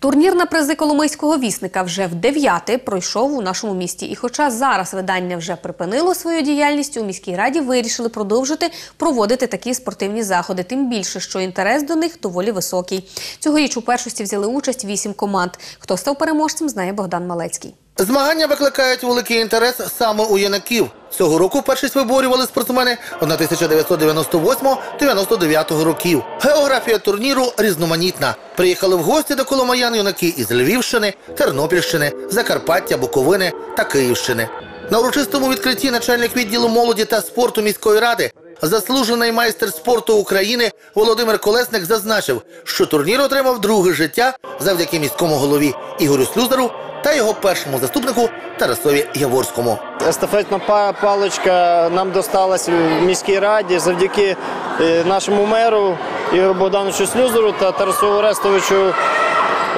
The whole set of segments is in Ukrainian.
Турнір на призи Коломийського вісника вже в дев'яте пройшов у нашому місті. І хоча зараз видання вже припинило свою діяльність, у міській раді вирішили продовжити проводити такі спортивні заходи. Тим більше, що інтерес до них доволі високий. Цьогоріч у першості взяли участь вісім команд. Хто став переможцем, знає Богдан Малецький. Змагання викликають великий інтерес саме у юнаків. Цього року першість виборювали спортсмени 1998-99 років. Географія турніру різноманітна. Приїхали в гості до Коломаян юнаки із Львівщини, Тернопільщини, Закарпаття, Буковини та Київщини. На урочистому відкритті начальник відділу молоді та спорту міської ради, заслужений майстер спорту України Володимир Колесник зазначив, що турнір отримав друге життя завдяки міському голові Ігорю Слюзару та його першому заступнику Тарасові Яворському. Естафетна па- паличка нам досталась в міській раді завдяки е, нашому меру Ігору Богдановичу Слюзеру та Тарасову Орестовичу,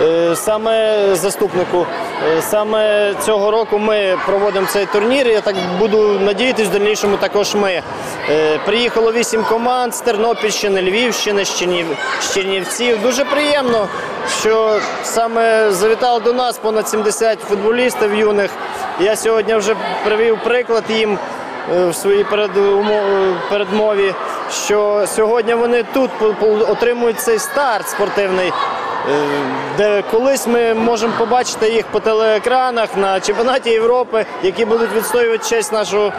е, саме заступнику. Е, Саме цього року ми проводимо цей турнір. Я так буду надіятись, в дальнішому також ми. Е, Приїхало вісім команд з Тернопільщини, Львівщини, з Чернів- Чернівців. Дуже приємно, що саме завітало до нас понад 70 футболістів юних. Я сьогодні вже привів приклад їм е, в своїй передмові, що сьогодні вони тут отримують цей старт спортивний, де колись ми можемо побачити їх по телеекранах на чемпіонаті Європи, які будуть відстоювати честь нашого,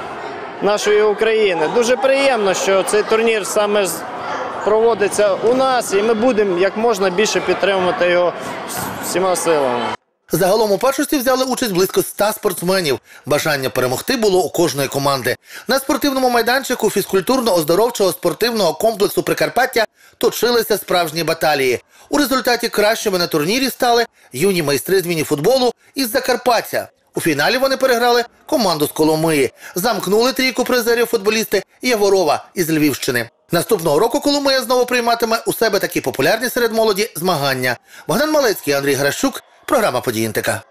нашої України. Дуже приємно, що цей турнір саме проводиться у нас, і ми будемо як можна більше підтримувати його всіма силами. Загалом у першості взяли участь близько 100 спортсменів. Бажання перемогти було у кожної команди. На спортивному майданчику фізкультурно-оздоровчого спортивного комплексу Прикарпаття точилися справжні баталії. У результаті кращими на турнірі стали юні майстри з мініфутболу із Закарпаття. У фіналі вони переграли команду з Коломиї. Замкнули трійку призерів футболісти Яворова із Львівщини. Наступного року Коломия знову прийматиме у себе такі популярні серед молоді змагання. Богдан Малецький, Андрій Гращук, програма «Події НТК».